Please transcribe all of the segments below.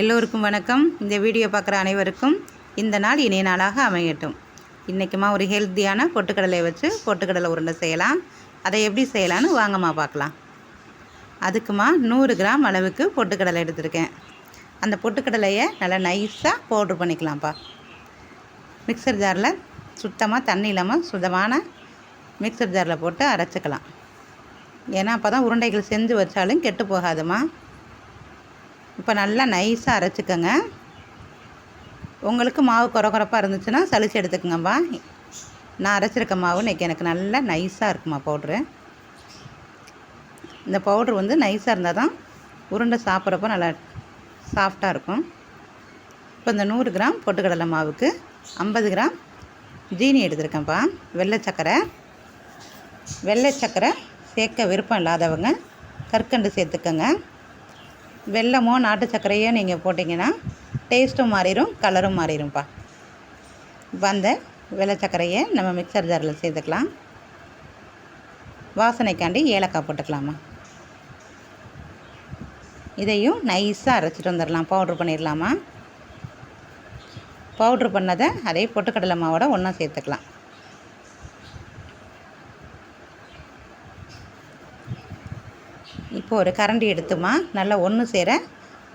எல்லோருக்கும் வணக்கம். இந்த வீடியோ பார்க்குற அனைவருக்கும் இந்த நாள் இனிய நாளாக அமையட்டும். இன்றைக்குமா ஒரு ஹெல்த்தியான பொட்டுக்கடலை வச்சு பொட்டுக்கடலை உருண்டை செய்யலாம். அதை எப்படி செய்யலான்னு வாங்கம்மா பார்க்கலாம். அதுக்குமா நூறு கிராம் அளவுக்கு பொட்டுக்கடலை எடுத்திருக்கேன். அந்த பொட்டுக்கடலையை நல்லா நைஸாக பவுட்ரு பண்ணிக்கலாம்ப்பா. மிக்சர் ஜாரில் சுத்தமாக தண்ணி இல்லாமல் சுத்தமான மிக்சர் ஜாரில் போட்டு அரைச்சிக்கலாம். ஏன்னா அப்போ தான் உருண்டைகள் செஞ்சு வச்சாலும் கெட்டு போகாதுமா. இப்போ நல்லா நைஸாக அரைச்சிக்கோங்க. உங்களுக்கு மாவு குறக்குறப்பாக இருந்துச்சுன்னா சளிச்சு எடுத்துக்கோங்கப்பா. நான் அரைச்சிருக்க மாவு இன்றைக்கி எனக்கு நல்லா நைஸாக இருக்குமா பவுட்ரு. இந்த பவுட்ரு வந்து நைஸாக இருந்தால் தான் உருண்டை சாப்பிட்றப்போ நல்லா சாஃப்டாக இருக்கும். இப்போ இந்த நூறு கிராம் பொட்டுக்கடலை மாவுக்கு ஐம்பது கிராம் ஜீனி எடுத்திருக்கேன்ப்பா. வெள்ளை சக்கரை. வெள்ளை சக்கரை சேர்க்க விருப்பம் இல்லாதவங்க கற்கண்டு சேர்த்துக்கோங்க. வெல்லமோ நாட்டு சர்க்கரையோ நீங்கள் போட்டிங்கன்னா டேஸ்ட்டும் மாறிடும் கலரும் மாறிடும்ப்பா இப்போ அந்த வெள்ளை சர்க்கரையை நம்ம மிக்சர் ஜாரில் சேர்த்துக்கலாம். வாசனைக்காண்டி ஏலக்காய் போட்டுக்கலாமா. இதையும் நைஸாக அரைச்சிட்டு வந்துடலாம் பவுட்ரு பண்ணிடலாமா பவுட்ரு பண்ணதை அதே பொட்டுக்கடலை மாவோட ஒன்றா சேர்த்துக்கலாம். இப்போ ஒரு கரண்டி எடுத்துமா? நல்லா ஒன்று சேர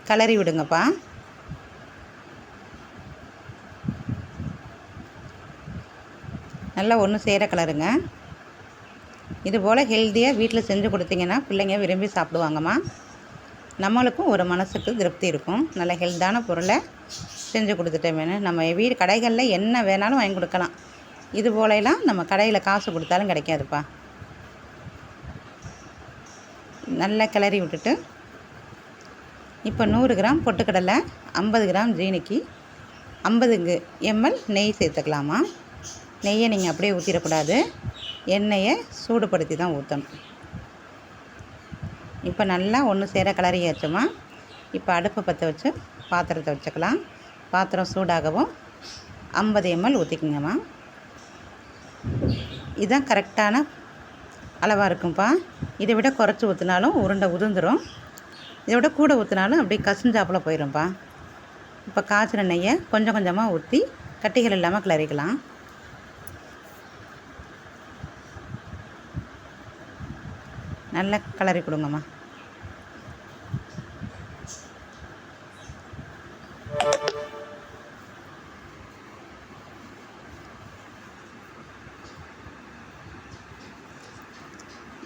கலரி விடுங்கப்பா. நல்லா ஒன்று சேர கலருங்க. இது போல் ஹெல்த்தியாக வீட்டில் செஞ்சு கொடுத்தீங்கன்னா பிள்ளைங்க விரும்பி சாப்பிடுவாங்கம்மா. நம்மளுக்கும் ஒரு மனசுக்கு திருப்தி இருக்கும். நல்ல ஹெல்த்தான பொருளை செஞ்சு கொடுத்துட்டேன் வேணும் நம்ம வீடு கடைகளில் என்ன வேணாலும் வாங்கி கொடுக்கலாம். இது போலலாம் நம்ம கடையில் காசு கொடுத்தாலும் கிடைக்காதுப்பா. நல்லா கிளறி விட்டுட்டு இப்போ நூறு கிராம் பொட்டுக்கடலை ஐம்பது கிராம் ஜீனிக்கு ஐம்பது எம்எல் நெய் சேர்த்துக்கலாமா? நெய்யை நீங்கள் அப்படியே ஊற்றிடக்கூடாது. எண்ணெயை சூடுபடுத்தி தான் ஊற்றணும். இப்போ நல்லா ஒன்று சேர கிளறி வச்சோமா இப்போ அடுப்பை பற்ற வச்சு பாத்திரத்தை வச்சுக்கலாம். பாத்திரம் சூடாகவும் ஐம்பது எம்எல் ஊற்றிக்குங்கம்மா. இதுதான் கரெக்டான அளவாக இருக்கும்ப்பா. இதை விட குறைச்சி ஊற்றினாலும் உருண்டை உதிர்ந்துடும் இதை விட கூட ஊற்றினாலும் அப்படியே கசிஞ்சாப்பில் போயிடும்ப்பா இப்போ காய்ச்சின நெய்யை கொஞ்சம் கொஞ்சமாக ஊற்றி கட்டிகள் இல்லாமல் கிளறிக்கலாம். நல்லா கிளறி கொடுங்கம்மா.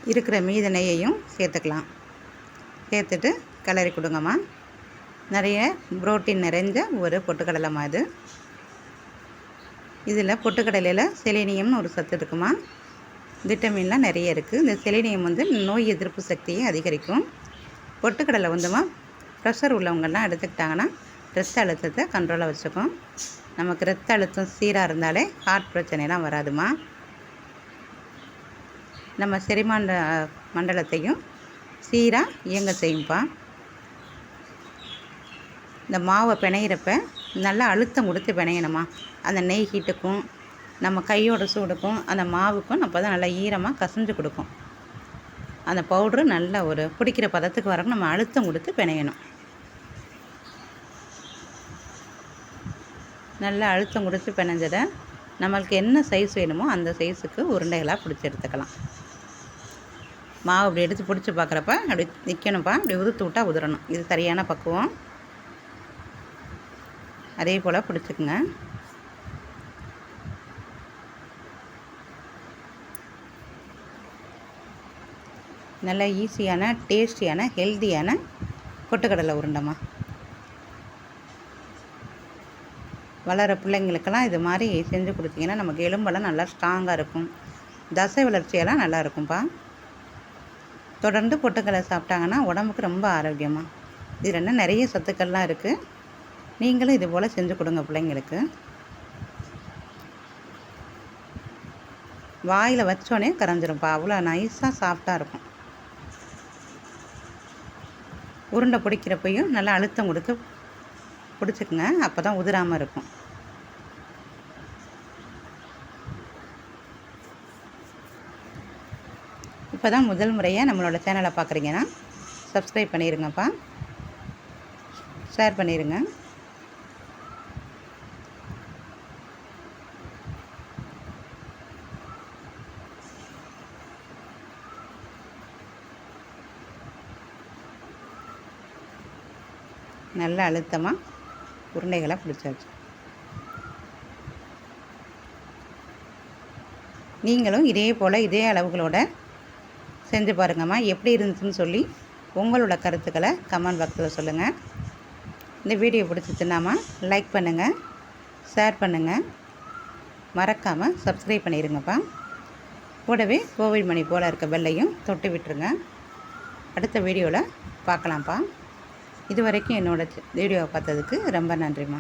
இருக்கிற மீத நெய்யையும் சேர்த்துக்கலாம். சேர்த்துட்டு கிளறி கொடுங்கம்மா. நிறைய புரோட்டீன் நிறைஞ்ச ஒரு பொட்டுக்கடலைம்மா இது. இதில் பொட்டுக்கடலையில் செலினியம்னு ஒரு சத்து இருக்குமா விட்டமின்லாம் நிறைய இருக்குது இந்த செலினியம் வந்து நோய் எதிர்ப்பு சக்தியை அதிகரிக்கும். பொட்டுக்கடலை வந்துமா ப்ரெஷர் உள்ளவங்கெல்லாம் எடுத்துக்கிட்டாங்கன்னா ரத்த அழுத்தத்தை கண்ட்ரோலாக வச்சுக்கும். நமக்கு ரத்த அழுத்தம் சீராக இருந்தாலே ஹார்ட் பிரச்சனைலாம் வராதுமா நம்ம செரிமான மண்டலத்தையும் சீராக இயங்க செய்யும்ப்பா இந்த மாவை பிணையிறப்ப நல்லா அழுத்தம் கொடுத்து பிணையணுமா. அந்த நெய் ஹீட்டுக்கும் நம்ம கையோட சூடுக்கும் அந்த மாவுக்கும் அப்போ தான் நல்லா ஈரமாக கசஞ்சு கொடுக்கும். அந்த பவுட்ரு நல்ல ஒரு பிடிக்கிற பதத்துக்கு வரக்கும் நம்ம அழுத்தம் கொடுத்து பிணையணும். நல்லா அழுத்தம் கொடுத்து பிணைஞ்சதை நம்மளுக்கு என்ன சைஸ் வேணுமோ அந்த சைஸுக்கு உருண்டைகளாக பிடிச்சி எடுத்துக்கலாம். மாவு அப்படி எடுத்து பிடிச்சி பார்க்குறப்ப அப்படி நிற்கணும்ப்பா. அப்படி உதுத்து விட்டால் உதிரணும் இது சரியான பக்குவம். அதே போல் பிடிச்சிக்குங்க. நல்ல ஈஸியான டேஸ்டியான ஹெல்த்தியான கொட்டுக்கடலை உருண்டைமா வளர பிள்ளைங்களுக்கெல்லாம் இது மாதிரி செஞ்சு கொடுத்தீங்கன்னா நமக்கு எலும்பெல்லாம் நல்லா ஸ்ட்ராங்காக இருக்கும். தசை வளர்ச்சியெல்லாம் நல்லா இருக்கும்ப்பா. தொடர்ந்து பொட்டுக்கடலை சாப்பிட்டாங்கன்னா உடம்புக்கு ரொம்ப ஆரோக்கியமாக இதில் என்ன நிறைய சத்துக்கள்லாம் இருக்குது நீங்களும் இது போல் செஞ்சு கொடுங்க பிள்ளைங்களுக்கு. வாயில் வச்சோடனே கரைஞ்சிரும்ப்பா. அவ்வளோ நைஸாக சாஃப்டாக இருக்கும். உருண்டை பிடிக்கிறப்பையும் நல்லா அழுத்தம் கொடுத்து பிடிச்சிக்குங்க. அப்போ தான் உதிராமல் இருக்கும். இப்போ தான் முதல் முறையாக நம்மளோட சேனலை பார்க்குறீங்கன்னா சப்ஸ்கிரைப் பண்ணிடுங்கப்பா ஷேர் பண்ணிடுங்க நல்ல அழுத்தமாக உருண்டைகளை பிடிச்சாச்சு. நீங்களும் இதே போல் இதே அளவுகளோட செஞ்சு பாருங்கம்மா. எப்படி இருந்துச்சுன்னு சொல்லி உங்களோட கருத்துக்களை கமெண்ட் பாக்ஸில் சொல்லுங்கள் இந்த வீடியோ பிடிச்சிச்சுன்னாமா லைக் பண்ணுங்கள் ஷேர் பண்ணுங்கள் மறக்காமல் சப்ஸ்கிரைப் பண்ணிடுங்கப்பா கூடவே கோவில் மணி போல் இருக்க பெல்லையும் தொட்டு விட்டுருங்க. அடுத்த வீடியோவில் பார்க்கலாம்ப்பா. இது வரைக்கும் என்னோடய வீடியோவை பார்த்ததுக்கு ரொம்ப நன்றிம்மா.